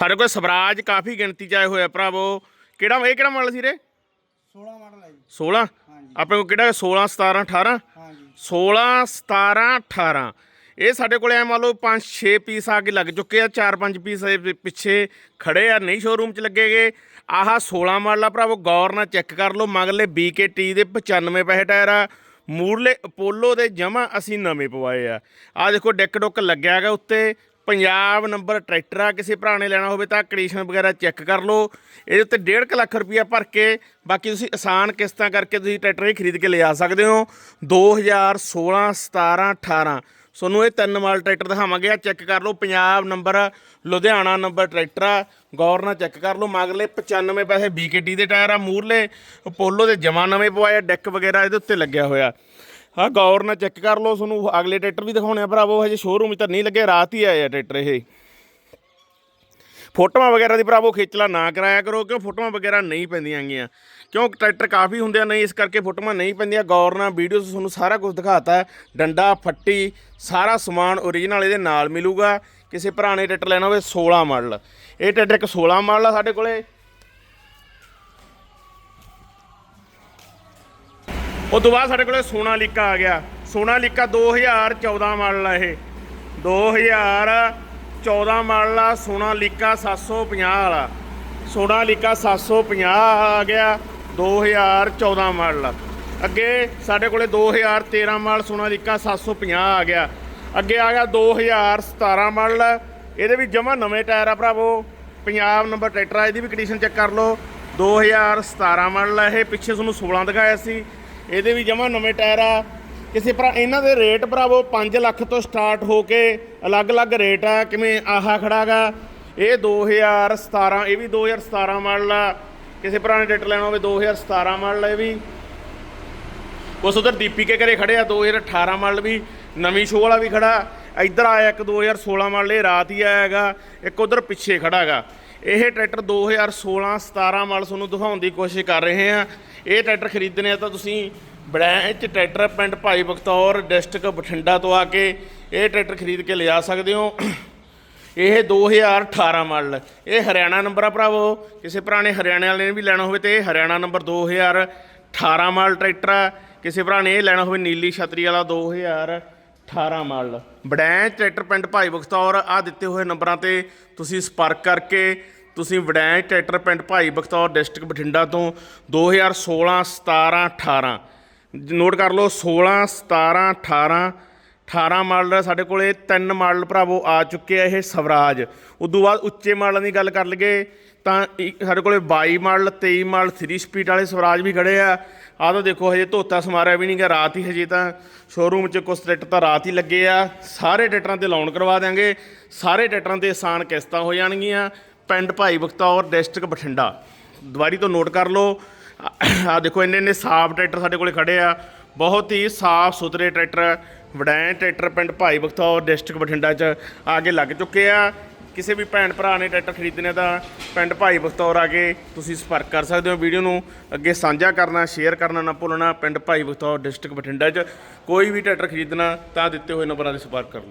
ਸਾਡੇ ਕੋਲ ਸਵਰਾਜ ਕਾਫੀ ਗਿਣਤੀ ਚ ਆਏ ਹੋਏ ਆ ਭਰਾਵੋ। ਕਿਹੜਾ ਇਹ ਕਿਹੜਾ ਮਾਡਲ ਸੀ ਰੇ? 16 ਮਾਡਲ ਹੈ ਜੀ। 16 ਹਾਂਜੀ। ਆਪਣੇ ਕੋਲ ਕਿਹੜਾ 16 17 18 ਹਾਂਜੀ। 16 17 18 ਇਹ ਸਾਡੇ ਕੋਲੇ ਐ ਮੰਨ ਲਓ 5 6 ਪੀਸ ਆ ਕੇ ਲੱਗ ਚੁੱਕੇ ਆ 4 5 ਪੀਸ ਪਿੱਛੇ ਖੜੇ ਆ ਨਹੀਂ ਸ਼ੋਰੂਮ 'ਚ ਲੱਗੇਗੇ ਆਹ 16 ਮਾਡਲ ਆ ਭਰਾਵੋ ਗੌਰ ਨਾਲ ਚੈੱਕ ਕਰ ਲਓ। ਮਗਲੇ BKT ਦੇ 95 ਪੈਸੇ ਟਾਇਰ ਆ। ਮੂਰਲੇ ਅਪੋਲੋ ਦੇ ਜਮਾ ਅਸੀਂ ਨਵੇਂ ਪਵਾਏ ਆ। ਆ ਦੇਖੋ ਡੈਕ ਡੁੱਕ ਲੱਗਿਆ ਹੈਗਾ ਉੱਤੇ। ਪੰਜਾਬ ਨੰਬਰ ਟਰੈਕਟਰ ਆ ਕਿਸੇ ਭਰਾ ਨੇ ਲੈਣਾ ਹੋਵੇ ਤਾਂ ਕੰਡੀਸ਼ਨ ਵਗੈਰਾ ਚੈੱਕ ਕਰ ਲਓ। ਇਹਦੇ ਉੱਤੇ 1.5 ਲੱਖ ਰੁਪਇਆ ਭਰ ਕੇ ਬਾਕੀ ਤੁਸੀਂ ਆਸਾਨ ਕਿਸ਼ਤਾਂ ਕਰਕੇ ਤੁਸੀਂ ਟਰੈਕਟਰ ਇਹ ਖਰੀਦ ਕੇ ਲਿਆ ਸਕਦੇ ਹੋ। 2016 17 18 ਤੁਹਾਨੂੰ ਇਹ ਤਿੰਨ ਮਾਲ ਟਰੈਕਟਰ ਦਿਖਾਵਾਂਗੇ। ਆ ਚੈੱਕ ਕਰ ਲਓ, Punjab number, Ludhiana number tractor ਆ। ਗੌਰ ਨਾਲ ਚੈੱਕ ਕਰ ਲਓ ਮਗਲੇ 95 ਪੈਸੇ BKT ਦੇ ਟਾਇਰ ਆ, ਮੂਰਲੇ ਅਪੋਲੋ ਦੇ ਜਮਾ ਨਵੇਂ ਪਵਾਏ ਡੈਕ ਵਗੈਰਾ ਇਹਦੇ ਉੱਤੇ ਲੱਗਿਆ ਹੋਇਆ। ਹਾਂ, ਗੌਰ ਨਾਲ ਚੈੱਕ ਕਰ ਲਓ, ਤੁਹਾਨੂੰ ਅਗਲੇ ਟਰੈਕਟਰ ਵੀ ਦਿਖਾਉਣੇ ਆ ਭਰਾਵੋ, ਹਜੇ ਸ਼ੋਰੂਮ 'ਚ ਤਾਂ ਨਹੀਂ ਲੱਗੇ ਰਾਤ ਹੀ ਆਏ ਆ ਟਰੈਕਟਰ ਇਹ। ਫੋਟੋਆਂ ਵਗੈਰਾ ਦੀ ਭਰਾਵੋ ਖੇਚਲਾ ਨਾ ਕਰਾਇਆ ਕਰੋ, ਕਿਉਂ ਫੋਟੋਆਂ ਵਗੈਰਾ ਨਹੀਂ ਪੈਂਦੀਆਂ ਗੀਆਂ। ਕਿਉਂ ਟਰੈਕਟਰ ਕਾਫੀ ਹੁੰਦੇ ਨਹੀਂ, ਇਸ ਕਰਕੇ ਫੋਟੋਆਂ ਨਹੀਂ ਪੈਂਦੀਆਂ। ਗੌਰ ਨਾਲ ਵੀਡੀਓ ਤੁਹਾਨੂੰ ਸਾਰਾ ਕੁਝ ਦਿਖਾਤਾ ਹੈ, ਡੰਡਾ, ਫੱਟੀ, ਸਾਰਾ ਸਮਾਨ ਓਰੀਜਨਲ ਇਹਦੇ ਨਾਲ ਮਿਲੂਗਾ। ਕਿਸੇ ਪੁਰਾਣੇ ਨੇ ਟਰੈਕਟਰ ਲੈਣਾ ਹੋਵੇ 16 ਮਾਡਲ। ਇਹ ਟਰੈਕਟਰ ਇੱਕ 16 ਮਾਡਲ ਆ ਸਾਡੇ ਕੋਲੇ। ਉਸ ਤੋਂ ਬਾਅਦ ਸਾਡੇ ਕੋਲੇ ਸੋਨਾਲੀਕਾ ਆ ਗਿਆ। ਸੋਨਾਲੀਕਾ 2014 ਮਾਡਲ ਆ ਇਹ। 2014 ਮਾਡਲ ਆ, ਸੋਨਾਲੀਕਾ 750 ਵਾਲਾ। ਸੋਨਾਲੀਕਾ 750 ਆ ਗਿਆ 2014 ਮਾਡਲ ਆ। ਅੱਗੇ ਸਾਡੇ ਕੋਲੇ 2013 ਮਾਡਲ ਸੋਨਾਲੀਕਾ 750 ਆ ਗਿਆ। ਅੱਗੇ ਆ ਗਿਆ 2017 ਮਾਡਲ। ਇਹਦੇ ਵੀ ਜਮਾ ਨਵੇਂ ਟਾਇਰ ਆ ਭਰਾਵੋ। ਪੰਜਾਬ ਨੰਬਰ ਟਰੈਕਟਰ ਆ, ਇਹਦੀ ਵੀ ਕੰਡੀਸ਼ਨ ਚੈੱਕ ਕਰ ਲਓ। 2017 ਮਾਡਲ ਆ ਇਹ, ਪਿੱਛੇ ਤੁਹਾਨੂੰ 16 ਦਿਖਾਇਆ ਸੀ। ਇਹਦੇ ਵੀ ਜਮਾ ਨਵੇਂ ਟਾਇਰ ਆ। ਕਿਸੇ ਭਰਾ ਇਹਨਾਂ ਦੇ ਰੇਟ ਭਰਾਵੋ 5 ਲੱਖ ਤੋਂ ਸਟਾਰਟ ਹੋ ਕੇ ਅਲੱਗ-ਅਲੱਗ ਰੇਟ ਆ, ਕਿਵੇਂ ਆਹਾ ਖੜਾਗਾ ਇਹ 2017 ਇਹ ਵੀ 2017 ਮਾਡਲ ਆ। ਕਿਸੇ ਭਰਾ ਨੇ ਟਰੈਕਟਰ ਲੈਣਾ ਹੋਵੇ 2017 ਮਾਡਲ ਆ ਇਹ ਵੀ। ਉਸ ਉਧਰ ਦੀਪੀਕੇ ਘਰੇ ਖੜੇ ਆ 2018 ਮਾਡਲ ਵੀ। ਨਵੀਂ ਸ਼ੋਅ ਵਾਲਾ ਵੀ ਖੜਾ। ਇੱਧਰ ਆਇਆ ਇੱਕ 2016 ਮਾਡਲ, ਇਹ ਰਾਤ ਹੀ ਆਇਆ ਹੈਗਾ। ਇੱਕ ਉਧਰ ਪਿੱਛੇ ਖੜਾ ਹੈਗਾ ਇਹ ਟਰੈਕਟਰ 2016 17 ਮਾਡਲ ਤੁਹਾਨੂੰ ਦਿਖਾਉਣ ਦੀ ਕੋਸ਼ਿਸ਼ ਕਰ ਰਹੇ ਹਾਂ। ਇਹ ਟਰੈਕਟਰ ਖਰੀਦਣੇ ਆ ਤਾਂ ਤੁਸੀਂ ਬੜੈਂਚ ਟਰੈਕਟਰ ਪਿੰਡ ਭਾਈ ਬਖਤੌਰ ਡਿਸਟ੍ਰਿਕਟ ਬਠਿੰਡਾ ਤੋਂ ਆ ਕੇ ਇਹ ਟਰੈਕਟਰ ਖਰੀਦ ਕੇ ਲਿਜਾ ਸਕਦੇ ਹੋ। ਇਹ 2018 ਮਾਡਲ। ਇਹ ਹਰਿਆਣਾ ਨੰਬਰ ਆ ਭਰਾਵੋ। ਕਿਸੇ ਭਰਾ ਨੇ ਹਰਿਆਣੇ ਵਾਲੇ ਨੇ ਵੀ ਲੈਣਾ ਹੋਵੇ ਤੇ ਇਹ ਹਰਿਆਣਾ ਨੰਬਰ 2018 ਮਾਡਲ ਟਰੈਕਟਰ ਆ। ਕਿਸੇ ਭਰਾ ਨੇ ਇਹ ਲੈਣਾ ਹੋਵੇ ਨੀਲੀ ਛਤਰੀ ਵਾਲਾ 2018 ਮਾਡਲ ਵਡੈਂਚ ਟਰੈਕਟਰ ਪਿੰਡ ਭਾਈ ਬਖਤੌਰ ਆ ਦਿੱਤੇ ਹੋਏ ਨੰਬਰਾਂ ਤੇ ਤੁਸੀਂ ਸੰਪਰਕ ਕਰਕੇ ਤੁਸੀਂ ਵਡੈਂਚ ਟਰੈਕਟਰ ਪਿੰਡ ਭਾਈ ਬਖਤੌਰ ਡਿਸਟ੍ਰਿਕਟ ਬਠਿੰਡਾ ਤੋਂ 2016 17 18 ਨੋਟ ਕਰ ਲਓ 16 17 18 18 ਮਾਡਲ ਸਾਡੇ ਕੋਲੇ, ਤਿੰਨ ਮਾਡਲ ਭਰਾਵੋ ਆ ਚੁੱਕੇ ਆ ਇਹ ਸਵਰਾਜ। ਉਦੋਂ ਬਾਅਦ ਉੱਚੇ ਮਾਡਲਾਂ ਦੀ ਗੱਲ ਕਰ ਲਈਏ, ਤਾਂ ਇੱਕ ਸਾਡੇ ਕੋਲੇ 22 ਮਾਡਲ 23 ਮਾਡਲ 3 ਸਪੀਡ ਵਾਲੇ ਸਵਰਾਜ ਵੀ ਖੜੇ ਆ। ਆਹ ਤਾਂ ਦੇਖੋ, ਹਜੇ ਧੋਤਾ ਸਮਾਰਿਆ ਵੀ ਨਹੀਂਗਾ ਰਾਤ ਹੀ ਹਜੇ ਤਾਂ ਸ਼ੋਰੂਮ 'ਚ ਕੁਛ ਟਰੈਕਟਰ ਤਾਂ ਰਾਤ ਹੀ ਲੱਗੇ ਆ। ਸਾਰੇ ਟਰੈਕਟਰਾਂ ਤੇ ਲਾਉਣ ਕਰਵਾ ਦਿਆਂਗੇ। ਸਾਰੇ ਟਰੈਕਟਰਾਂ ਤੇ ਆਸਾਨ ਕਿਸ਼ਤਾਂ ਹੋ ਜਾਣਗੀਆਂ। ਪਿੰਡ ਭਾਈ ਬਖਤੌਰ ਡਿਸਟ੍ਰਿਕਟ ਬਠਿੰਡਾ। ਦੁਬਾਰੀ ਤੋਂ ਨੋਟ ਕਰ ਲਓ, ਆ ਦੇਖੋ ਇੰਨੇ ਇੰਨੇ ਸਾਫ਼ ਟਰੈਕਟਰ ਸਾਡੇ ਕੋਲੇ ਖੜੇ ਆ। ਬਹੁਤ ਹੀ ਸਾਫ਼ ਸੁਥਰੇ ਟਰੈਕਟਰ ਵਡੈਂ ਟਰੈਕਟਰ ਪਿੰਡ ਭਾਈ ਬਖਤੌਰ ਡਿਸਟ੍ਰਿਕਟ ਬਠਿੰਡਾ 'ਚ ਆ ਕੇ ਲੱਗ ਚੁੱਕੇ ਆ। ਕਿਸੇ ਵੀ ਭੈਣ ਭਰਾ ਨੇ ਟਰੈਕਟਰ ਖਰੀਦਣੇ ਤਾਂ ਪਿੰਡ ਭਾਈ ਬਖਤੌਰ ਆ ਕੇ ਤੁਸੀਂ ਸੰਪਰਕ ਕਰ ਸਕਦੇ ਹੋ। ਵੀਡੀਓ ਨੂੰ ਅੱਗੇ ਸਾਂਝਾ ਕਰਨਾ, ਸ਼ੇਅਰ ਕਰਨਾ ਨਾ ਭੁੱਲਣਾ ਪਿੰਡ ਭਾਈ ਬਖਤੌਰ ਡਿਸਟ੍ਰਿਕਟ ਬਠਿੰਡਾ 'ਚ। ਕੋਈ ਵੀ ਟਰੈਕਟਰ ਖਰੀਦਣਾ ਤਾਂ ਦਿੱਤੇ ਹੋਏ ਨੰਬਰਾਂ 'ਤੇ ਸੰਪਰਕ ਕਰ ਲਓ।